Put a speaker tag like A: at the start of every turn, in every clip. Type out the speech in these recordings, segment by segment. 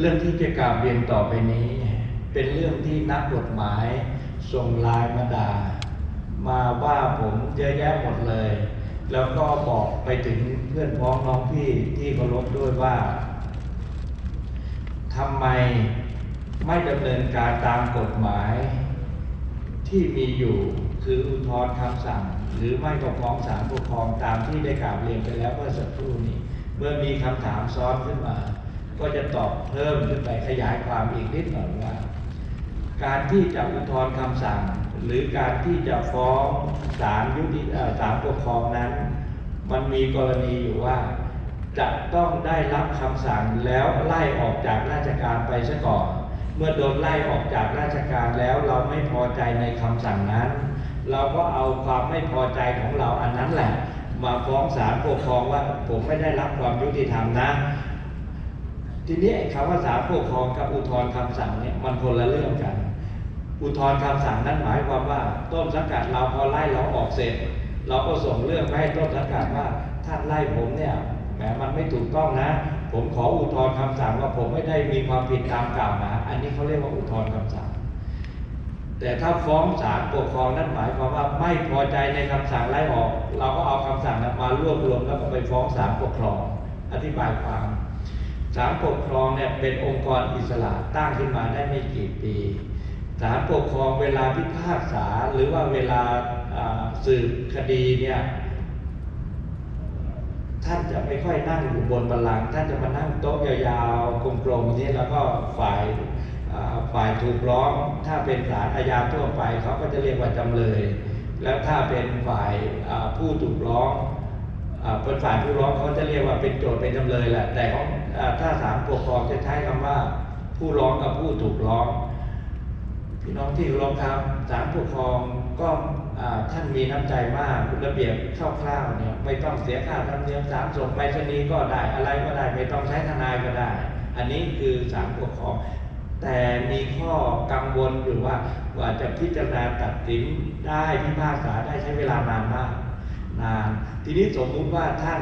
A: เรื่องที่จะกล่าวเรียนต่อไปนี้ เป็นเรื่องที่นักกฎหมายส่งไลน์มาด่ามาว่าผมเยอะแยะหมดเลย แล้วก็บอกไปถึงเพื่อนพ้องน้องพี่ที่เคารพด้วยว่าทำไมไม่ดำเนินการตามกฎหมาย ที่มีอยู่คืออุทธรณ์คำสั่ง หรือไม่ก็ฟ้องศาลปกครองตามที่ได้กล่าวเรียนไปแล้วเมื่อสักครู่นี้ เมื่อมีคำถามซ้อนขึ้นมา ก็จะตอบเพิ่มขึ้นไปขยายความอีกนิดหน่อยว่า การที่จะอุทธรณ์คำสั่ง หรือการที่จะฟ้องศาลยุติศาลปกครองนั้น มันมีกรณีอยู่ว่า จะต้องได้รับคำสั่งแล้วไล่ออกจากราชการไปซะก่อน เมื่อโดนไล่ออกจากราชการแล้วเราไม่พอใจในคำสั่งนั้น เราก็เอาความไม่พอใจของเราอันนั้นแหละ มาฟ้องศาลปกครองว่าผมไม่ได้รับความยุติธรรมนะ ทีนี้คำว่าศาลปกครองกับอุทธรณ์คำสั่งเนี่ยมันคนละเรื่องกัน อุทธรณ์คำสั่งนั้นหมายความว่าต้นสังกัดเราพอไล่เราออกเสร็จ เราก็ส่งเรื่องไปให้ต้นสังกัดว่าท่านไล่ผมเนี่ยแหมมันไม่ถูกต้องนะ ผมขออุทธรณ์คำสั่งว่าผมไม่ได้มีความผิดตามกล่าวหาอันนี้เขาเรียกว่าอุทธรณ์คำสั่ง แต่ถ้าฟ้องศาลปกครองนั่นหมายความว่าไม่พอใจในคำสั่งไล่ออก เราก็เอาคำสั่งนั้นมารวบรวมแล้วก็ไปฟ้องศาลปกครอง อธิบายความ ศาลปกครองเนี่ยเป็นองค์กรอิสระตั้งขึ้นมาได้ไม่กี่ปีศาลปกครองเวลาพิพากษาหรือว่าเวลาสืบคดีเนี่ยท่านจะไม่ค่อยนั่งอยู่บนบัลลังก์ท่านจะมานั่งโต๊ะยาวๆกลมๆนี้แล้วก็ฝ่ายฝ่ายถูกร้อง ถ้าเป็นศาลอาญาทั่วไปเขาก็จะเรียกว่าจำเลย แล้วถ้าเป็นฝ่ายผู้ถูกร้องเป็นฝ่ายผู้ร้องเขาจะเรียกว่าเป็นโจทย์เป็นจำเลยแหละแต่ของอ่า ถ้าศาลปกครองจะใช้คำว่า ผู้ร้องกับผู้ถูกร้อง พี่น้องที่เคารพครับศาลปกครองก็ท่านมีน้ำใจมากระเบียบคร่าวๆเนี่ยไม่ต้องเสียค่าธรรมเนียมศาลส่งไปรษณีก็ได้อะไรก็ได้ไม่ต้องใช้ทนายก็ได้ อันนี้คือศาลปกครอง แต่มีข้อกังวลอยู่ว่ากว่าจะพิจารณาตัดสินได้พิพากษาได้ใช้เวลานานมาก ทีนี้สมมุติว่าท่าน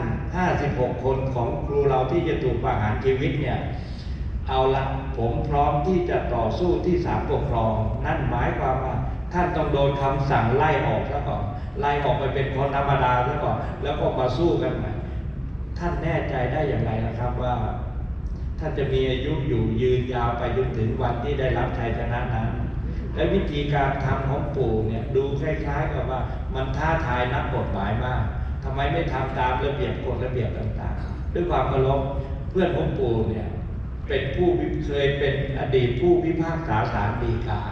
A: 56 คนของครูเราที่จะถูกประหารชีวิตเนี่ย เอาละผมพร้อมที่จะต่อสู้ที่ศาลปกครอง นั่นหมายความว่าท่านต้องโดนคำสั่งไล่ออกซะก่อน ไล่ออกไปเป็นคนธรรมดาซะก่อน แล้วก็มาสู้กันใหม่ท่านแน่ใจได้อย่างไรนะครับว่า ท่านจะมีอายุอยู่ยืนยาวไปจนถึงวันที่ได้รับชัยชนะนั้น และวิธีการทำของปู่เนี่ยดูคล้ายๆกับว่ามันท้าทายนักกฎหมายมากทำไมไม่ทำตามระเบียบกฎระเบียบต่างๆ ด้วยความเคารพเพื่อนของปู่เนี่ยเป็นผู้เคยเป็นอดีตผู้พิพากษาศาลฎีกา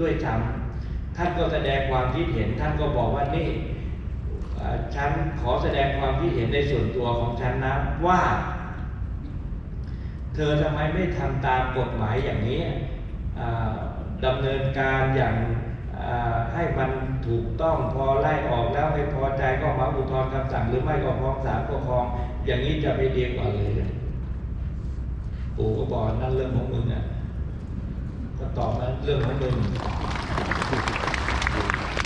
A: ด้วยจำท่านก็แสดงความคิดเห็นท่านก็บอกว่านี่ฉันขอแสดงความคิดเห็นในส่วนตัวของฉันนะว่า เธอทำไมไม่ทำตามกฎหมายอย่างนี้ ดำเนินการอย่างให้มันถูกต้องพอไล่ออกแล้วไม่พอใจก็มาอุทธรณ์คำสั่งหรือไม่ก็ฟ้องศาลปกครอง อย่างนี้จะไม่ดีกว่าเลยปู่ก็บอกนั่นเรื่องของมึงอะก็ตอบนั้นเรื่องของมึง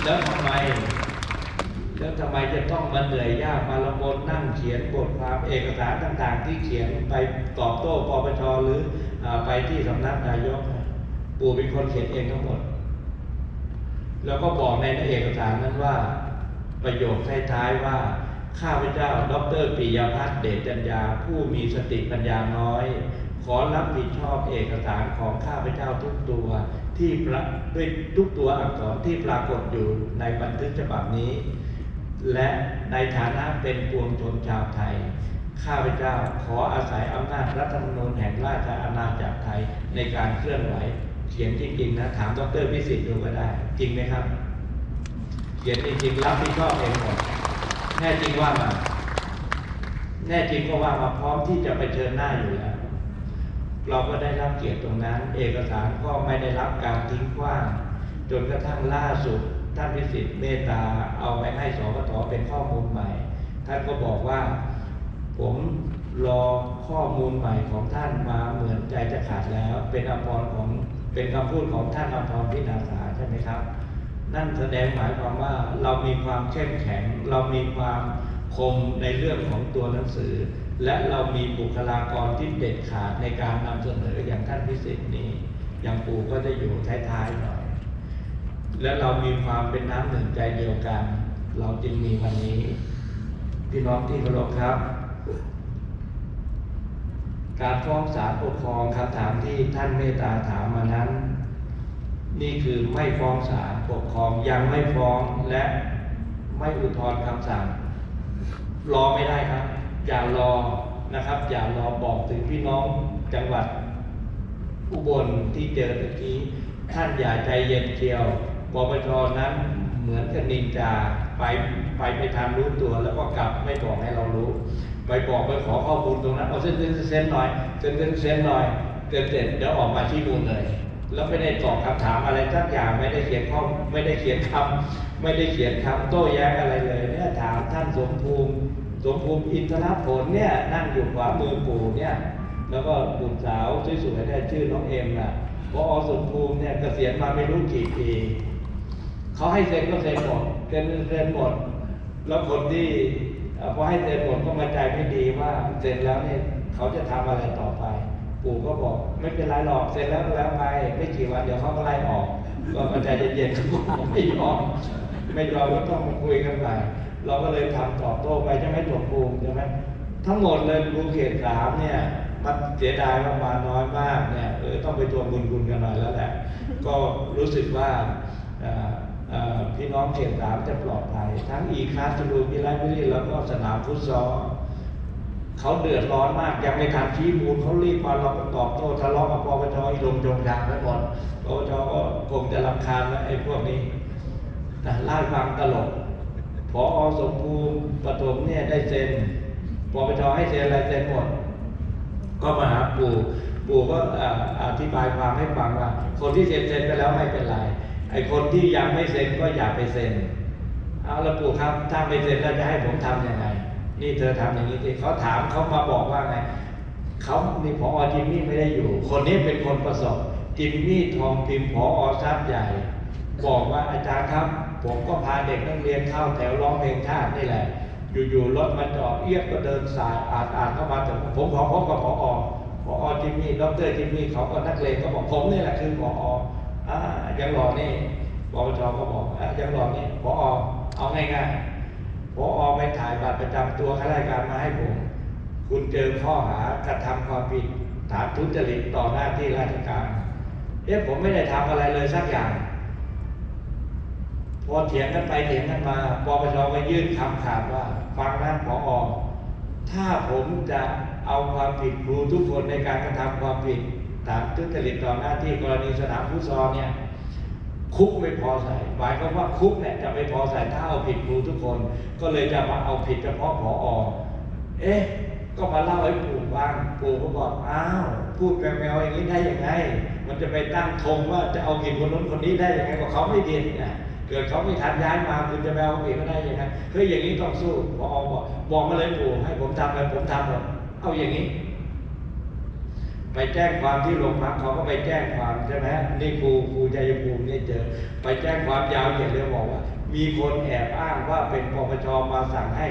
A: แล้วทำไม แล้วทำไมจะต้องมาเหนื่อยยากมาละบนนั่งเขียนบทความเอกสารต่าง ๆ ที่เขียนไปตอบโต้ปปชหรืออไปที่สำนักนายก ปู่เป็นคนเขียนเองทั้งหมด แล้วก็บอกในเอกสารนั้นว่า ประโยคท้ายๆว่า ข้าพเจ้า ดรปิยพัฒน์เดชจัญญา ผู้มีสติปัญญาน้อย ขอรับผิดชอบเอกสารของข้าพเจ้าทุกตัวที่ประด้วยทุกตัวอักษรที่ปรากฏอยู่ในบันทึกฉบับนี้ และในฐานะเป็นปวงชนชาวไทย ข้าพเจ้าขออาศัยอำนาจรัฐธรรมนูญแห่งราชอาณาจักรไทยในการเคลื่อนไหว ขียนจริงๆนะ ถามดรพิสิทธิ์ดูก็ได้ จริงไหมครับ เขียนจริงๆรับผิดชอบเองหมดแน่จริงว่ามาแน่จริงก็ว่ามาพร้อมที่จะไปเชิญหน้าอยู่แล้วเราก็ได้รับเกียรติตรงนั้น เอกสารก็ไม่ได้รับการทิ้งขว้างจนกระทั่งล่าสุด ท่านพิสิทธิ์เมตตาเอาไปให้สกทเป็นข้อมูลใหม่ ท่านก็บอกว่า ผมรอข้อมูลใหม่ของท่านมาเหมือนใจจะขาดแล้ว เป็นอภรรของ เป็นคำพูดของท่านอภรพินาศาใช่ไหมครับ นั่นแสดงหมายความว่าเรามีความเข้มแข็ง เรามีความคมในเรื่องของตัวหนังสือ และเรามีบุคลากรที่เด็ดขาดในการนำเสนออย่างท่านพิสิทธิ์นี่อย่างปู่ก็จะอยู่ท้ายๆหน่อย และเรามีความเป็นน้ำหนึ่งใจเดียวกัน เราจึงมีวันนี้ พี่น้องที่เคารพครับ การฟ้องศาลปกครองคำถามที่ท่านเมตตาถามมานั้น นี่คือไม่ฟ้องศาลปกครองยังไม่ฟ้องและไม่อุทธรณ์คำสั่ง รอไม่ได้ครับ อย่ารอนะครับ อย่ารอบอกถึงพี่น้องจังหวัด อุบลที่เจอตะกี้ท่านอย่าใจเย็นเชียวปปชนั้นเหมือนกับนินจาไปไปไม่ทันรู้ตัวแล้วก็กลับไม่บอกให้เรารู้ ไปบอกไปขอข้อมูลตรงนั้นเอาเส้นเส้นเส้นหน่อยเส้นเส้นเส้นหน่อยเกินเสร็จเดี๋ยวออกมาที่มูลเลยแล้วไม่ได้ตอบคำถามอะไรสักอย่างไม่ได้เขียนข้อไม่ได้เขียนคำไม่ได้เขียนคำโต้แย้งอะไรเลยเนี่ยถามท่านสมภูมิสมภูมิอินทรผลเนี่ยนั่งอยู่ขวามือปู่เนี่ยแล้วก็บุตรสาวสวยๆเนี่ยชื่อน้องเอ็มน่ะพอสมภูมิเนี่ยเกษียณมาไม่รู้กี่ปีเขาให้เซ็นก็เซ็นหมดเซ็นเซ็นหมดแล้วคนที่ พอให้เซ็นหมดก็มาใจไม่ดีว่าเซ็นแล้วเนี่ยเขาจะทำอะไรต่อไป ปู่ก็บอกไม่เป็นไรหรอกเซ็นแล้วแล้วไปไม่กี่วันเดี๋ยวเขาก็ไล่ออก ก็มาใจเย็นๆเขาบอกไม่ยอมไม่ยอมก็ต้องคุยกันใหม่เราก็เลยทำตอบโต้ไปใช่ไหมจบภูมิใช่ไหมทั้งหมดเลยภูเขตสามเนี่ยมันเสียดายว่ามาณน้อยมากเนี่ยเออต้องไปทวบุญคุณกันหน่อยแล้วแหละก็รู้สึกว่าอ่อเอ่อ พี่น้องเขตสามจะปลอดภัย ทั้งอีคาสตูมิไลวิลีแล้วก็สนามฟุตซอลเขาเดือดร้อนมาก ยังไม่ทันชี้มูลเขารีบมาเราตอบโต้ทะเลาะกับปปชอีลงจงยางไปหมดปปชก็คงจะรำคาญแล้วไอ้พวกนี้แต่ไล่ฟังตลกพออสมภูมิปฐมเนี่ยได้เซ็นปปชให้เซ็นอะไรเซ็นหมด ก็มาหาปู่ปู่ก็เอ่ออธิบายความให้ฟังว่า คนที่เซ็นเซ็นไปแล้วไม่เป็นไร ไอคนที่ยังไม่เซ็นก็อย่าไปเซ็น เอาละปู่ครับถ้าไม่เซ็นแล้วจะให้ผมทำยังไง นี่เธอทำอย่างนี้ที่เขาถามเขามาบอกว่าไงเขานี่พอจิมมี่ไม่ได้อยู่ คนนี้เป็นคนประสบจิมมี่ทองพิมพ์พอทรัพย์ใหญ่ บอกว่าอาจารย์ครับ ผมก็พาเด็กนักเรียนเข้าแถวร้องเพลงชาตินี่แหละ อยู่ๆรถมันจอดเอียดก็เดินสายอานอ่านเข้ามาถึงผมขอพบกับพอพอจิมมี่ดรจิมมี่เขาก็นักเลงก็บอกผมนี่แหละคือพออ ยังรอนี่ปปชก็บอกยังรอนี่พอเอาง่ายๆพอไปถ่ายบัตรประจำตัวข้าราชการมาให้ผม คุณเจอข้อหากระทำความผิดฐานทุจริตต่อหน้าที่ราชการเอ๊ะผมไม่ได้ทำอะไรเลยสักอย่าง พอเถียงกันไปเถียงกันมาปปชก็ยื่นคำขาดว่าฟังนะผออถ้าผมจะเอาความผิดครูทุกคนในการกระทำความผิดฐานทุจริตต่อหน้าที่กรณีสนามฟุตซอลเนี่ย คุกไม่พอใส่หมายความว่าคุกเนี่ยจะไม่พอใส่ถ้าเอาผิดครูทุกคน ก็เลยจะมาเอาผิดเฉพาะผออเอ๊ะ ก็มาเล่าให้ปู่ฟังปู่ก็บอกอ้าวพูดแมวๆอย่างนี้ได้ยังไง มันจะไปตั้งธงว่าจะเอาผิดคนนู้นคนนี้ได้ยังไงก็เขาไม่ผิดเนี่ยเกิดเขาไม่ทันย้ายมาคุณจะไปเอาผิดเขาได้ยังไงเฮ้ยอย่างนี้ต้องสู้พอบอกบอกมาเลยปู่ให้ผมทำอะไรผมทำหมดเอาอย่างนี้ ไปแจ้งความที่โรงพักเขาก็ไปแจ้งความใช่ไหมนี่ครูครูใจภูมินี่เจอ ไปแจ้งความยาวเหยียดเลยบอกว่า มีคนแอบอ้างว่าเป็นปปชมาสั่งให้